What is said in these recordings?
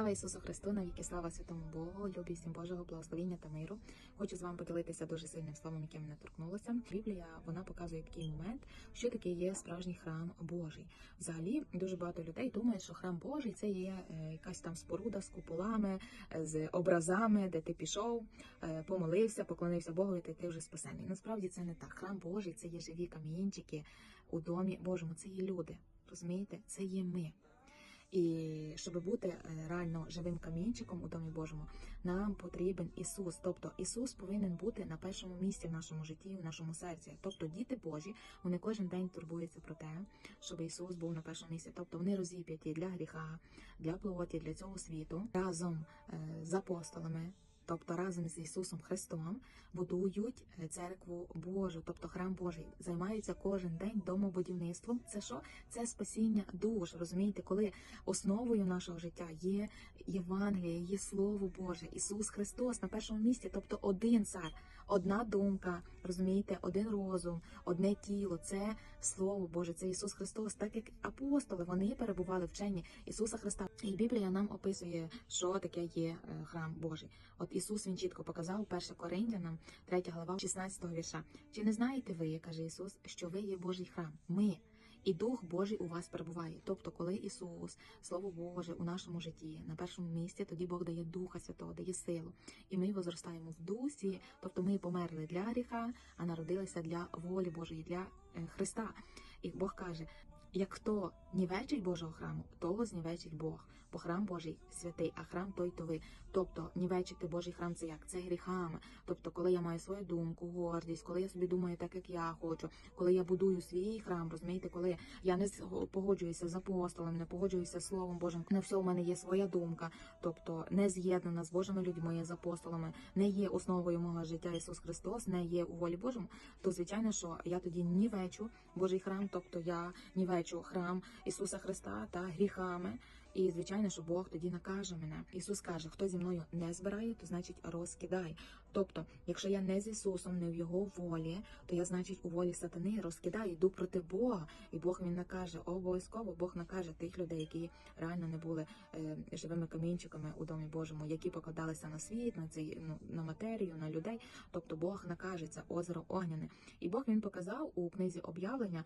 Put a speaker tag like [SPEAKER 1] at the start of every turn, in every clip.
[SPEAKER 1] Слава Ісусу Христу, навіки слава Святому Богу, любі всім Божого, благословіння та миру. Хочу з вами поділитися дуже сильним словом, яке мене торкнулося. Біблія вона показує такий момент, що таке є справжній храм Божий. Взагалі дуже багато людей думають, що храм Божий це є е, якась там споруда з куполами, е, з образами, де ти пішов, е, помолився, поклонився Богу, і ти вже спасений. Насправді це не так. Храм Божий це є живі камінчики у домі Божому. Це є люди. Розумієте, це є ми. І щоб бути е, реально живим камінчиком у домі Божому, нам потрібен Ісус. Тобто Ісус повинен бути на першому місці в нашому житті, в нашому серці. Тобто діти Божі, вони кожен день турбуються про те, щоб Ісус був на першому місці. Тобто вони розіп'яті для гріха, для плоті, для цього світу разом е, з апостолами. Тобто разом з Ісусом Христом будують е, церкву Божу, тобто храм Божий, займаються кожен день домобудівництвом. Це що? Це спасіння душ. Розумієте, коли основою нашого життя є Євангеліє, є Слово Боже, Ісус Христос на першому місці, тобто один цар, одна думка, розумієте, один розум, одне тіло. Це Слово Боже, це Ісус Христос, так як апостоли вони перебували вчені Ісуса Христа. І Біблія нам описує, що таке є е, храм Божий. От Ісус він чітко показав 1 Коринтянам, 3 глава, 16 вірша. Чи не знаєте ви, каже Ісус, що ви є Божий храм? Ми. І Дух Божий у вас перебуває. Тобто, коли Ісус, Слово Боже, у нашому житті на першому місці, тоді Бог дає Духа Святого, дає силу. І ми возростаємо в дусі, тобто ми померли для гріха, а народилися для волі Божої, для е, Христа. І Бог каже: як хто нівечить Божого храму, того знівечить Бог, бо храм Божий святий, а храм той то ви. Тобто нівечити Божий храм це як? Це гріхами. Тобто, коли я маю свою думку, гордість, коли я собі думаю так, як я хочу, коли я будую свій храм, розумієте, коли я не погоджуюся з апостолом, не погоджуюся з Словом Божим, на все у мене є своя думка, тобто не з'єднана з Божими людьми, з апостолами, не є основою мого життя Ісус Христос, не є у волі Божому, то звичайно, що я тоді нівечу Божий храм, тобто я нівечу храм Ісуса Христа та гріхами. І звичайно, що Бог тоді накаже мене. Ісус каже: хто зі мною не збирає, то значить розкидай. Тобто, якщо я не з Ісусом, не в Його волі, то я, значить, у волі сатани розкидаю, йду проти Бога. І Бог він накаже, обов'язково Бог накаже тих людей, які реально не були е, живими камінчиками у домі Божому, які покладалися на світ, на цей ну на матерію, на людей. Тобто Бог накаже це озеро огняне. І Бог він показав у книзі об'явлення,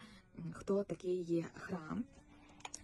[SPEAKER 1] хто такий є храм.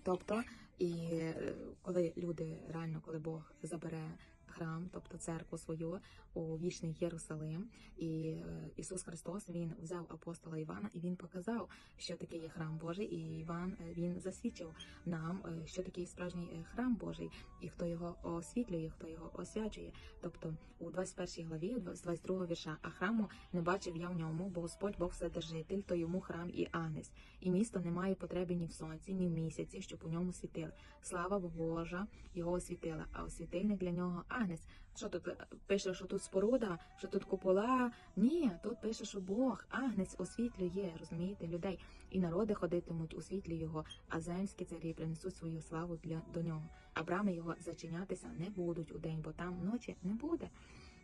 [SPEAKER 1] Тобто, і е, коли люди реально, коли Бог забере храм, тобто церкву свою у вічний Єрусалим, і е, Ісус Христос він взяв апостола Івана і він показав, що таке є храм Божий, і Іван е, він засвідчив нам, е, що таке справжній храм Божий, і хто його освітлює, хто його освячує. Тобто у 21 главі, з 22 вірша, а храму не бачив я в ньому, бо Господь Бог Вседержитель, то йому храм і агнець. І місто не має потреби ні в сонці, ні в місяці, щоб у ньому світили. Слава Божа його освітила, а освітильник для нього агнець. Що тут е, пише, що тут споруда, що тут купола? Ні, тут пише, що Бог, агнець освітлює, розумієте, людей. І народи ходитимуть у світлі його, а земські царі принесуть свою славу для до нього. А брами його зачинятися не будуть у день, бо там ночі не буде.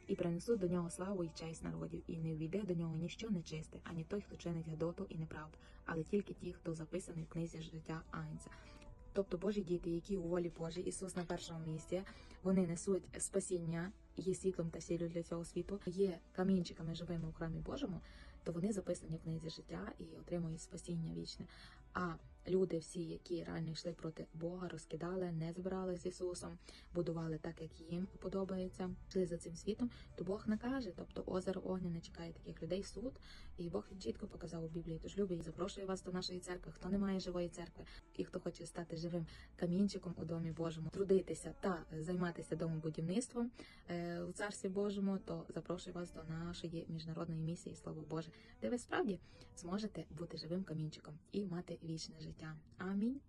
[SPEAKER 1] І принесуть до нього славу і честь народів, і не війде до нього ніщо нечисте, ані той, хто чинить гадоту і неправду, але тільки ті, хто записаний в книзі життя Агнця. Тобто Божі діти, які у волі Божій, Ісус на першому місці, вони несуть спасіння, є світлом та сіллю для цього світу, є камінчиками живими у храмі Божому, то вони записані в книзі життя і отримують спасіння вічне. А люди, всі, які реально йшли проти Бога, розкидали, не збирали з Ісусом, будували так, як їм подобається, йшли за цим світом, то Бог накаже. Тобто озеро огняне чекає таких людей суд, і Бог чітко показав у Біблії. Тож любить і запрошує вас до нашої церкви. Хто не має живої церкви, і хто хоче стати живим камінчиком у домі Божому, трудитися та займатися домобудівництвом е, у царстві Божому, то запрошую вас до нашої міжнародної місії Слово Боже, де ви справді зможете бути живим камінчиком і мати вічне життя. Амінь.